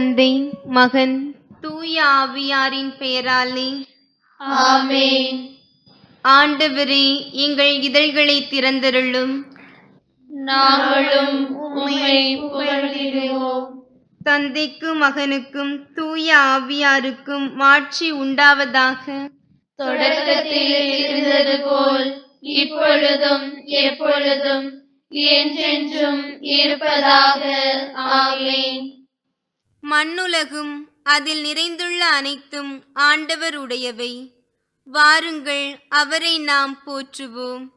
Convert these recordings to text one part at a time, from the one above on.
தந்தை மகன் தூய ஆவியாரின் பெயராலே ஆமென். ஆண்டவரே எங்கள் இதழ்களை திறந்தருளும். நாங்களும் உம்மை புகழ்கிறோம் தந்தைக்கும் மகனுக்கும் தூய ஆவியாருக்கும் மாட்சி உண்டாவதாக. தொடக்கத்தில் இருந்தது போல் இப்பொழுதும் எப்பொழுதும் என்றென்றும் இருப்பதாக. ஆமென். மண்ணுலகும் அதில் நிறைந்துள்ள அனைத்தும் ஆண்டவருடையவை. வாருங்கள் அவரை நாம் போற்றுவோம்.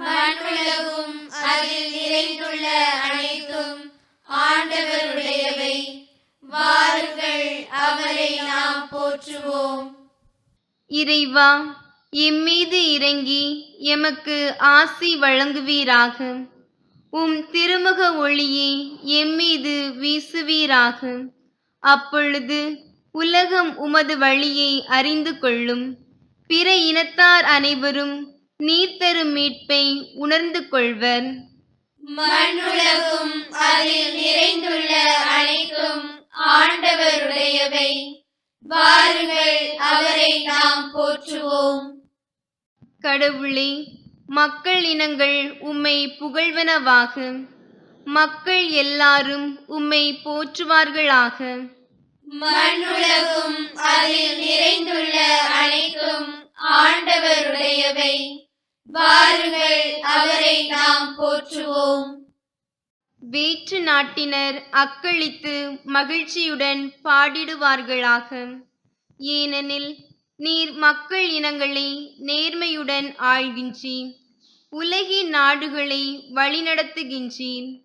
மண்ணுலகும் அதில் நிறைந்துள்ள அனைத்தும் ஆண்டவருடையவை. வாருங்கள் அவரை நாம் போற்றுவோம். இறைவா எம்மீது இறங்கி எமக்கு ஆசி வழங்குவீராக. உம் திருமுக ஒளியை எம்மீது வீசுவீராக. அப்பொழுது உலகம் உமது வழியை அறிந்து கொள்ளும். பிற இனத்தார் அனைவரும் நீர் தரும் மீட்பை உணர்ந்து கொள்வர். மண்ணுலகும் அதில் நிறைந்துள்ள அனைத்தும் ஆண்டவருடையவை. வாருங்கள் அவரை நாம் போற்றுவோம். கடவுளே மக்கள் இனங்கள் உம்மை புகழ்வனவாக. மக்கள் எல்லாரும் உம்மை போற்றுவார்களாக. மண்ணுலகும் அதில் நிறைந்துள்ள அனைத்தும் ஆண்டவருடையவை. வாருங்கள் அவரை நாம் போற்றுவோம். வேற்று நாட்டினர் அக்களித்து மகிழ்ச்சியுடன் பாடிடுவார்களாக. ஏனெனில் நீர் மக்கள் இனங்களை நேர்மையுடன் ஆள்கின்றீர் உலகின் நாடுகளை வழிநடத்துகின்றீர்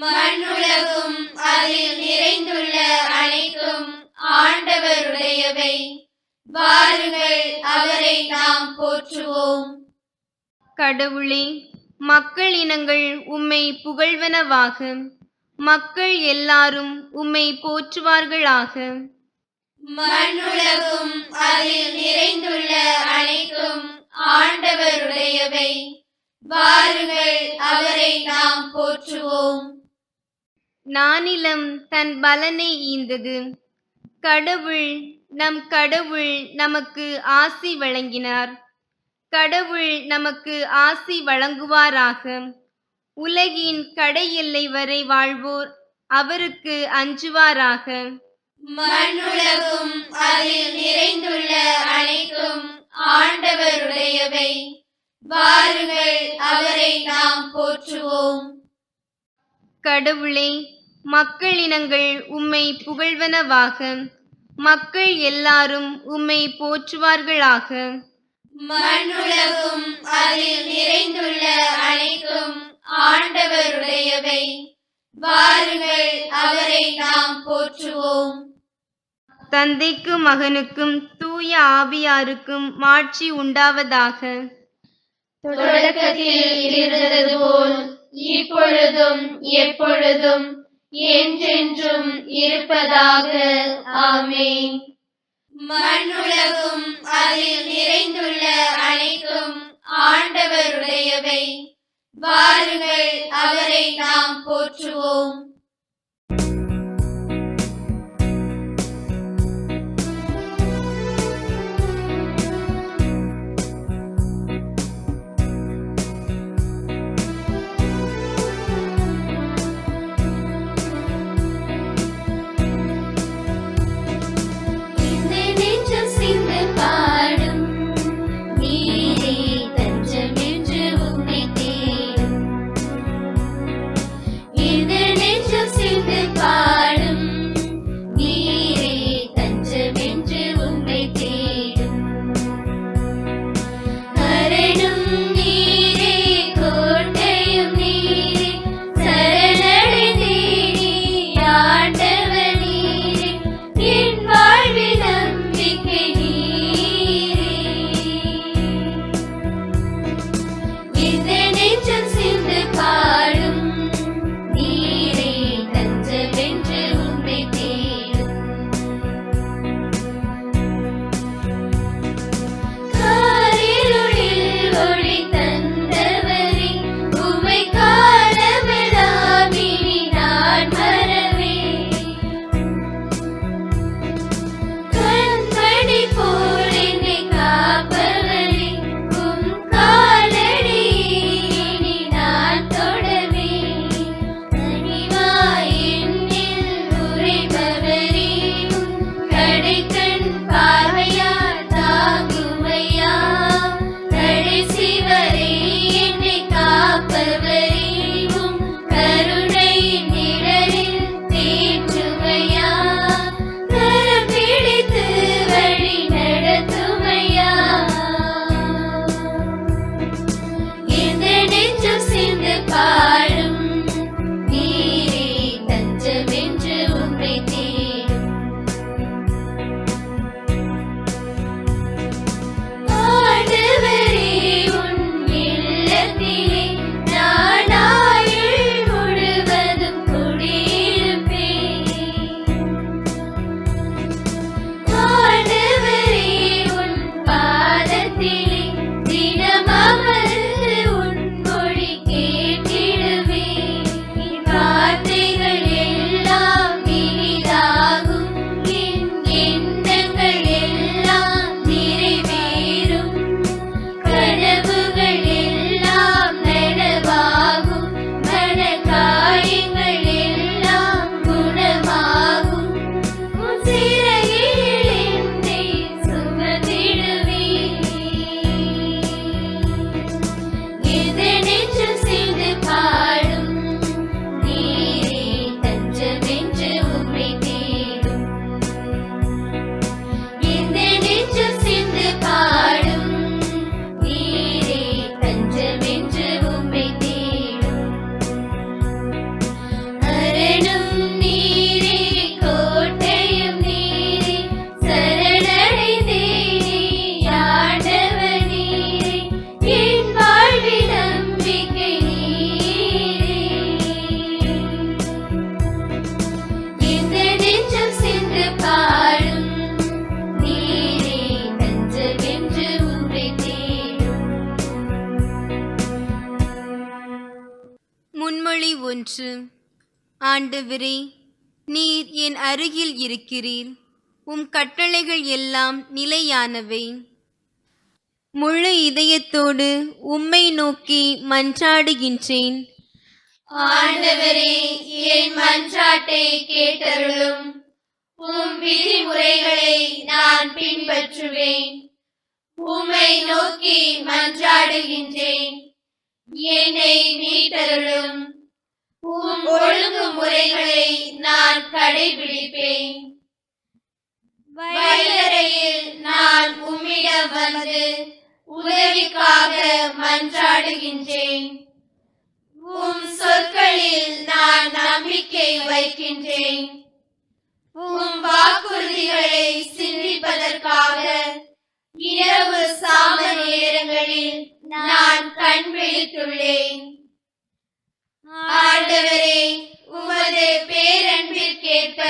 மண்ணுலகும் அதில் நிறைந்துள்ள அனைத்தும் ஆண்டவருடையவை. வாருங்கள் அவரை நாம் போற்றுவோம். கடவுளே மக்கள் இனங்கள் உம்மை புகழ்வனவாக. மக்கள் எல்லாரும் உம்மை போற்றுவார்களாக. மண்ணுலகும் அதில் நிறைந்துள்ள அனைத்தும் ஆண்டவருடையவை. வாருங்கள் அவரை நாம் போற்றுவோம். நானிலம் தன் பலனை ஈந்தது. கடவுள் நம் கடவுள் நமக்கு ஆசி வழங்கினார். கடவுள் நமக்கு ஆசி வழங்குவாராக. உலகின் கடை வரை வாழ்வோர் அவருக்கு அஞ்சுவாராக. மண்ணுலகும் அதில் நிறைந்துள்ள அனைத்தும் ஆண்டவருடையவை. வாருங்கள் அவரை நாம் போற்றுவோம். கடவுளே மக்கள் இனங்கள் உம்மை புகழ்வனவாக. மக்கள் எல்லாரும் உம்மை போற்றுவார்களாக. மண்ணுலகும் அதில் நிறைந்துள்ள அனைத்தும் ஆண்டவருடையவை. வாருங்கள் அவரை நாம் போற்றுவோம். தந்தைக்கும் மகனுக்கும் தூய ஆவியாருக்கும் மாட்சி உண்டாவதாக. தொடக்கத்தில் இருந்தது போல் இப்பொழுதும் எப்பொழுதும் என்றென்றும் இருப்பதாக. ஆமே மண்ணுலகும் அதில் நிறைந்துள்ள அனைத்தும் ஆண்டவருடையவை. வாருங்கள் அவரை நாம் போற்றுவோம். ஆண்டவரே நீர் என் அருகில் இருக்கிறீர். உம் கட்டளைகள் எல்லாம் நிலையானவை. முழு இதயத்தோடு உம்மை நோக்கி மன்றாடுகின்றேன். ஆண்டவரே என் மன்றாட்டை கேட்டருளும். உம் விதிமுறைகளை நான் பின்பற்றுவேன். உம்மை நோக்கி மன்றாடுகின்றேன். என்னை மீட்டருளும். உம் ஒழுங்குமுறைகளை நான் கடைபிடிப்பேன். வயலறையில் நான் உம்மிடம் வந்து உதவிக்காக மன்றாடுகின்றேன். உம் சொற்களில் நான் நம்பிக்கை வைக்கின்றேன். உம் வாக்குறுதிகளை சிந்திப்பதற்காக இரவு சாம நேரங்களில் நான் கண் விழித்துள்ளேன். ஆண்டவரே உமது பேரன்பிற்கேற்ப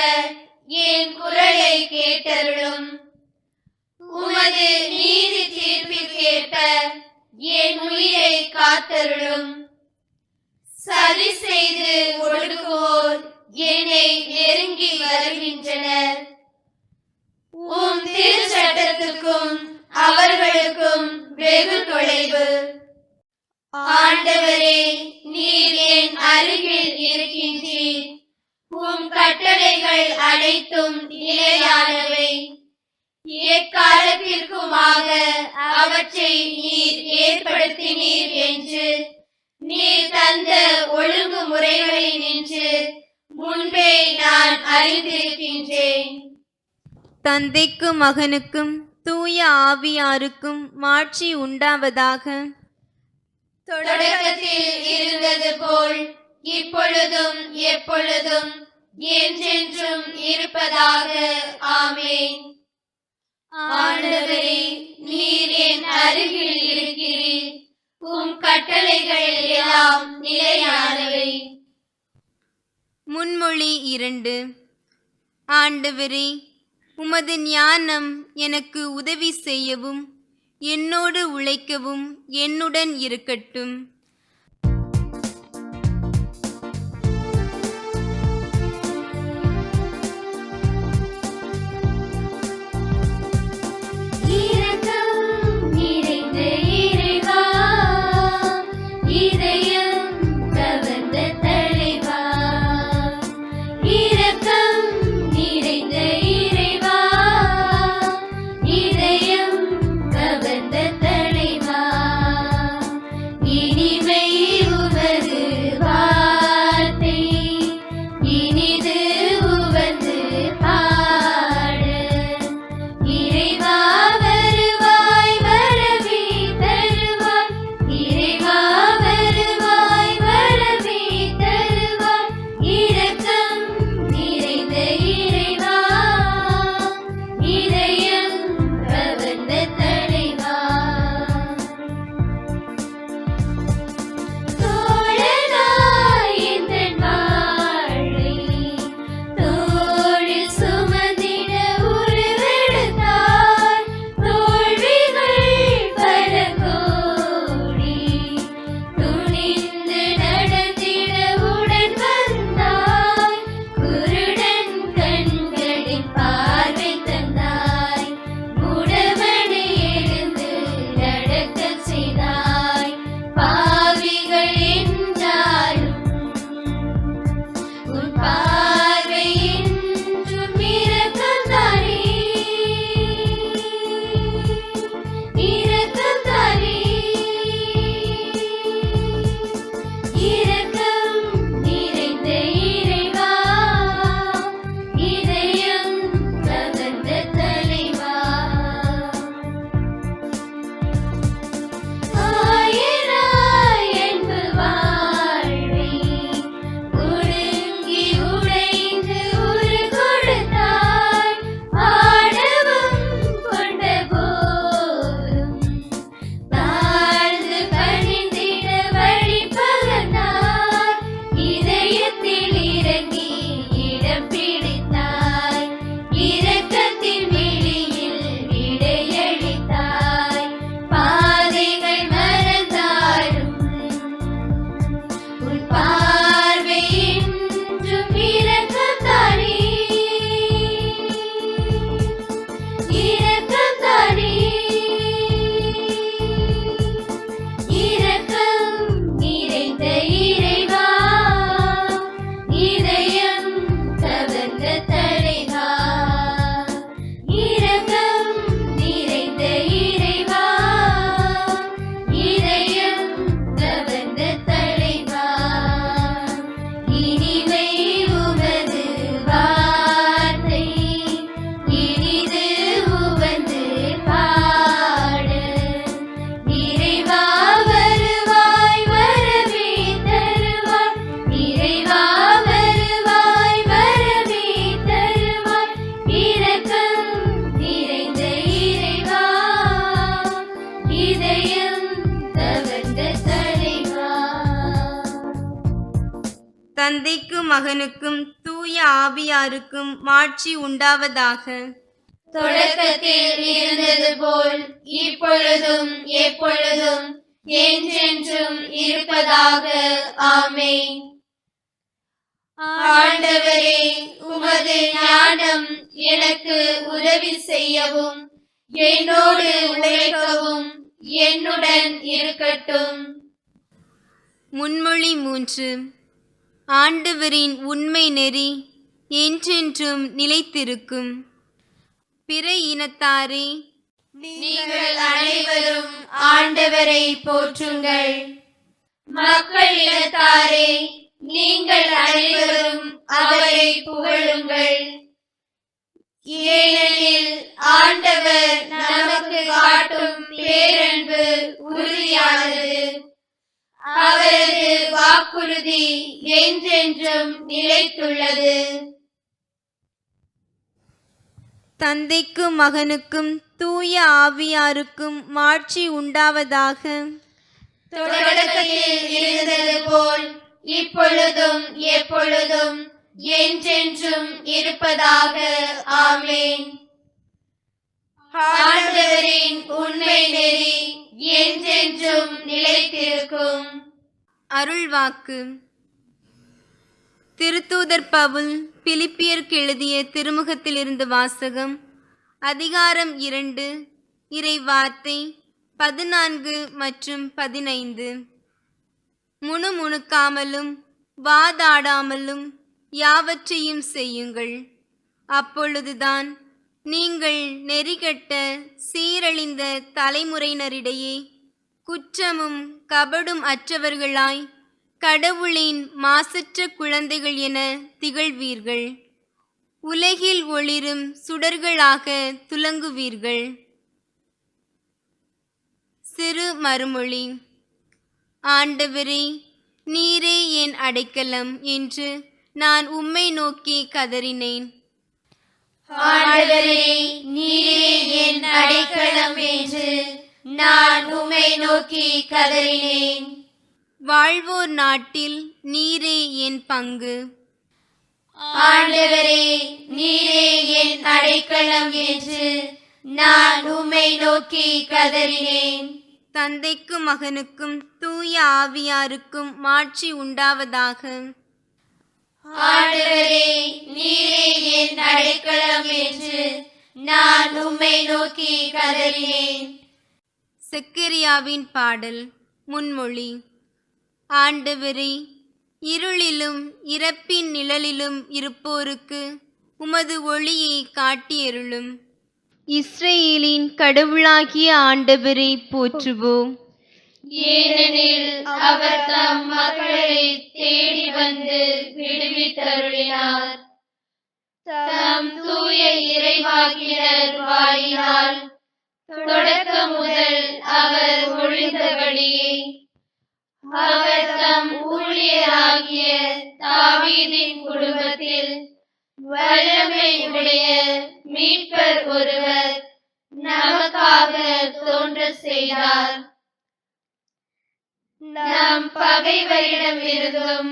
என் குரலை கேட்டருளும். உமது நீதி தீர்ப்பிற்கேற்ப என் உயிரை காத்தருளும். சரி செய்து ஒடுக்குவோர் என்னை நெருங்கி வருகின்றனர். உம் திருச்சட்டத்துக்கும் அவர்களுக்கும் வெகு தொலைவு. ஆண்டவரே நீர் என் அருகில் இருக்கின்றீர். உம் கட்டளைகள் அனைத்தும் நிலையானவை. எக்காலத்திற்குமாக அவற்றை நீர் ஏற்படுத்தினீர் என்று நீர் தந்த ஒழுங்குமுறைகளில் நின்று முன்பே நான் அறிந்திருக்கின்றேன். தந்தைக்கும் மகனுக்கும் தூய ஆவியாருக்கும் மாட்சி உண்டாவதாக தொடக்கத்தில் இருந்தது போல் இப்பொழுதும் எப்பொழுதும் என்றென்றும் இருப்பதாக. ஆமேன். ஆண்டவரே நீர் என் அருகில் இருக்கிறீர். உம் கட்டளைகள் எல்லாம் நிலையானவை. முன்மொழி இரண்டு. ஆண்டவரே உமது ஞானம் எனக்கு உதவி செய்யவும் என்னோடு உழைக்கவும் என்னுடன் இருக்கட்டும். தந்தைக்கும் மகனுக்கும் தூய ஆவியாருக்கும் மாட்சி உண்டாவதாக. தொடக்கத்தில் இருந்தது போல் இப்பொழுதும் எப்பொழுதும் என்றென்றும் இருப்பதாக. ஆமென். ஆண்டவரே உமது ஞானம் எனக்கு உதவி செய்யவும் என்னோடு உழைக்கவும் என்னுடன் இருக்கட்டும். முன்மொழி மூன்று. ஆண்டவரின் உண்மை நெறி என்றென்றும் நிலைத்திருக்கும். பிற இனத்தாரே நீங்கள் அனைவரும் ஆண்டவரை போற்றுங்கள். மக்கள் இனத்தாரே நீங்கள் அனைவரும் அவரை புகழுங்கள். ஏனெனில் ஆண்டவர் நமக்கு காட்டும் பேரன்பு உறுதியானது. அவரது வாக்குறுதி என்றென்றும் நிலைத்துள்ளது. தந்தைக்கும் மகனுக்கும் தூய ஆவியாருக்கும் மாட்சி உண்டாவதாக. தொடக்கத்தில் இருந்தது போல் இப்பொழுதும் எப்பொழுதும் என்றென்றும் இருப்பதாக. ஆமென். ஆண்டவரின் உண்மை நெறி என்றென்றும் நிலைத்திருக்கும். அருள்வாக்கு. திருத்தூதர் பவுல் பிலிப்பியர்க்கு எழுதிய திருமுகத்திலிருந்து வாசகம் அதிகாரம் இரண்டு இறை வார்த்தை பதினான்கு மற்றும் பதினைந்து. முணுமுணுக்காமலும் வாதாடாமலும் யாவற்றையும் செய்யுங்கள். அப்பொழுதுதான் நீங்கள் நெறிகட்ட சீரழிந்த தலைமுறையினரிடையே குற்றமும் கபடும் அற்றவர்களாய் கடவுளின் மாசற்ற குழந்தைகள் என திகழ்வீர்கள். உலகில் ஒளிரும் சுடர்களாக துலங்குவீர்கள். சிறு மறுமொழி. ஆண்டவரே நீரே என் அடைக்கலம் என்று நான் உம்மை நோக்கி கதறினேன். ஆண்டவரே நீரே என் அடைக்கலம் என்று நான் உம்மை நோக்கி கதறினேன். வாழ்வோர் நாட்டில் நீரே என் பங்கு. ஆண்டவரே நீரே என் அடைக்கலம் என்று நான் உம்மை நோக்கி கதறினேன். தந்தைக்கும் மகனுக்கும் தூய ஆவியாருக்கும் மாட்சி உண்டாவதாக. ஆண்டவரே என் அடைக்கலம் என்று நான் உம்மை நோக்கி கதறினேன். செக்கரியாவின் பாடல் முன்மொழி. ஆண்டவரே இருளிலும் இறப்பின் நிழலிலும் இருப்போருக்கு உமது ஒளியை காட்டியருளும். இஸ்ரேலின் கடவுளாகிய ஆண்டவரை போற்றுவோம். ஏனெனில் அவர் தம் மக்களை தேடி வந்து விடுவித்தருளினார். தம் தூய இறைவாக்கினர் வாயினால் தொடக்க முதல் அவர் ஒழிந்தபடியே அவர் தம் ஊழியராகிய தாவீதின் குடும்பத்தில் வல்லமை உடைய மீட்பர் ஒருவர் நமக்காக தோன்ற செய்தார். நம் பகைவரிடம் இருந்தும்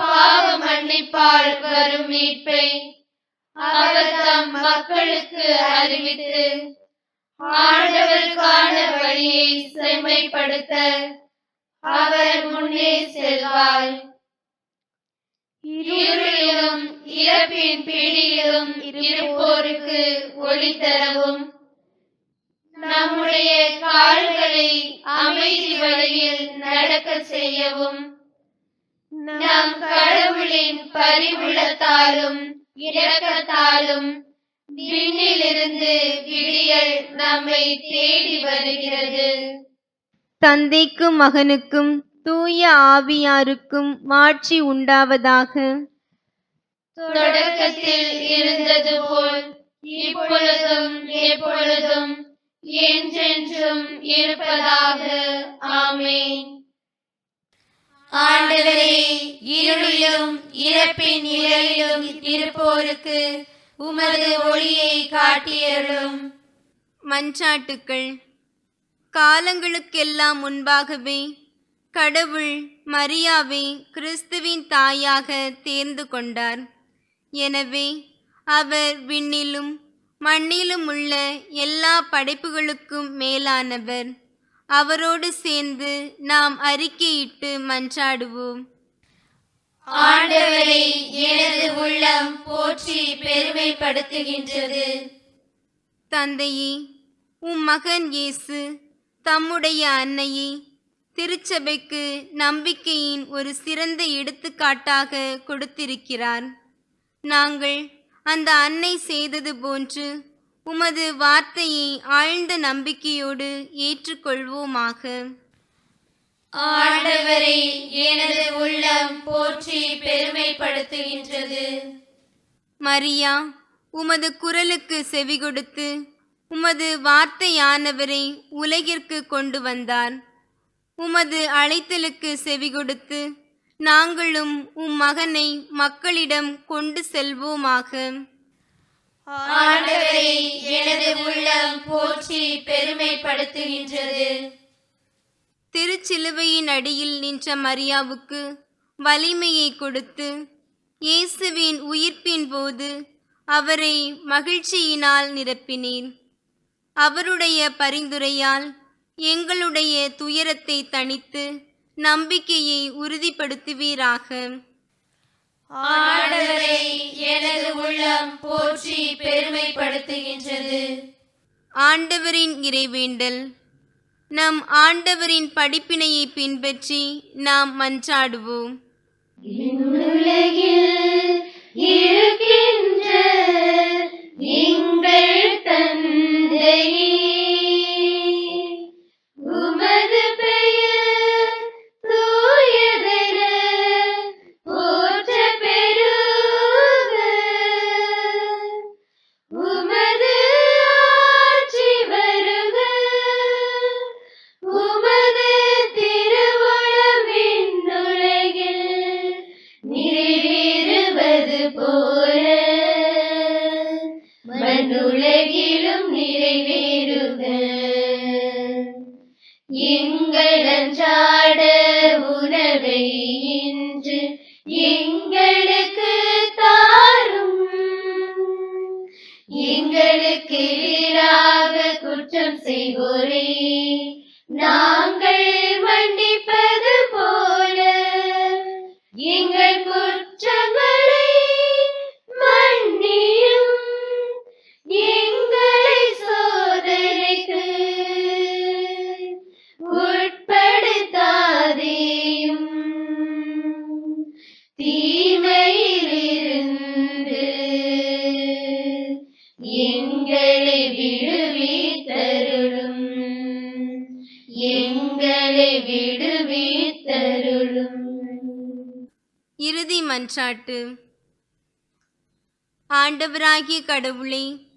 பாவ மன்னிப்பால் வரும் மீட்பை அவர் தம் மக்களுக்கு அறிவித்து ஆண்டவருக்கான வழியை செம்மைப்படுத்த அவர் முன்னே செல்வார் இருளிலும் இறப்பின் பிடியிலும் இருப்போருக்கு ஒளி தரவும். நம்முடைய கால்களை அமைதி வழியில் நடக்க செய்யவும். நம் கடவுளின் பரிவுள்ளத்தாலும் இரக்கத்தாலும் விண்ணிலிருந்து விடியல் நம்மை தேடி வருகிறது. தந்தைக்கும் மகனுக்கும் தூய ஆவியாருக்கும் மாட்சி உண்டாவதாக. தொடக்கத்தில் இருந்தது போல் இப்பொழுதும் எப்பொழுதும் என்றென்றும் இருப்பதாக. ஆமென். ஆண்டவரே இருளிலும் இறப்பின் நிழலிலும் இருப்போருக்கு உமது ஒளியை காட்டியருளும். மஞ்சாட்டுக்கள் காலங்களுக்கெல்லாம் முன்பாகவே கடவுள் மரியாவை கிறிஸ்துவின் தாயாக தேர்ந்து கொண்டார். எனவே அவர் விண்ணிலும் மண்ணிலும் உள்ள எல்லா படைப்புகளுக்கும் மேலானவர். அவரோடு சேர்ந்து நாம் அறிக்கையிட்டு மன்றாடுவோம். ஆண்டவரை எனது உள்ளம் போற்றி பெருமைப்படுத்துகின்றது. தந்தையே உம் மகன் இயேசு தம்முடைய அன்னையை திருச்சபைக்கு நம்பிக்கையின் ஒரு சிறந்த எடுத்துக்காட்டாக கொடுத்திருக்கிறார். நாங்கள் அந்த அன்னை செய்தது போன்று உமது வார்த்தையை ஆழ்ந்த நம்பிக்கையோடு ஏற்றுக்கொள்வோமாக. ஆண்டவரை எனது உள்ளம் போற்றி பெருமைப்படுத்துகின்றது. மரியா உமது குரலுக்கு செவி கொடுத்து உமது வார்த்தையானவரை உலகிற்கு கொண்டு வந்தார். உமது அழைத்தலுக்கு செவி கொடுத்து நாங்களும் உம் மகனை மக்களிடம் கொண்டு செல்வோமாக. ஆண்டவரை எனது உள்ளம் போற்றி பெருமைப்படுத்துகின்றது. திருச்சிலுவையின் அடியில் நின்ற மரியாவுக்கு வலிமையை கொடுத்து இயேசுவின் உயிர்ப்பின் போது அவரை மகிழ்ச்சியினால் நிரப்பினேன். அவருடைய பரிந்துரையால் எங்களுடைய துயரத்தை தணித்து நம்பிக்கையை உறுதிப்படுத்துவீராக. ஆண்டவரை எனது உள்ளம் போற்றி பெருமைப்படுத்துகின்றது. ஆண்டவரின் இறைவேண்டல். நம் ஆண்டவரின் படிப்பினையை பின்பற்றி நாம் மன்றாடுவோம். உலகில் இருக்கின்ற இறுதி ஆண்டவராகிய கடவுளே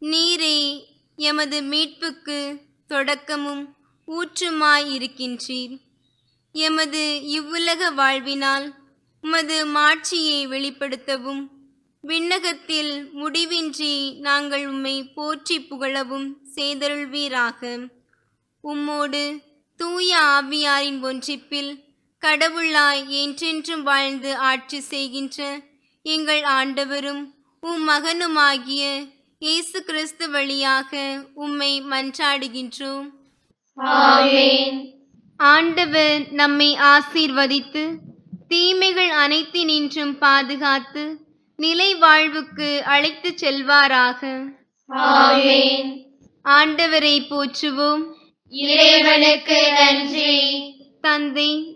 நீரே எமது மீட்புக்கு தொடக்கமும் ஊற்றுமாய் இருக்கின்றீர் எமது இவ்வுலக வாழ்வினால் உமது மாட்சியை வெளிப்படுத்தவும் விண்ணகத்தில் முடிவின்றி நாங்கள் உம்மை போற்றி புகழவும் செய்தருள்வீராக. உம்மோடு தூய ஆவியாரின் ஒன்றிப்பில் கடவுளாய் என்றென்றும் வாழ்ந்து ஆட்சி செய்கின்ற எங்கள் ஆண்டவரும் உம் மகனுமாகிய இயேசு கிறிஸ்து வழியாக உம்மை மன்றாடுகின்றோம். ஆண்டவர் நம்மை ஆசீர்வதித்து தீமைகள் அனைத்தினின்றும் பாதுகாத்து நிலை வாழ்வுக்கு அழைத்துச் செல்வாராக. ஆண்டவரை போற்றுவோம். இறைவனுக்கு நன்றி. தந்தை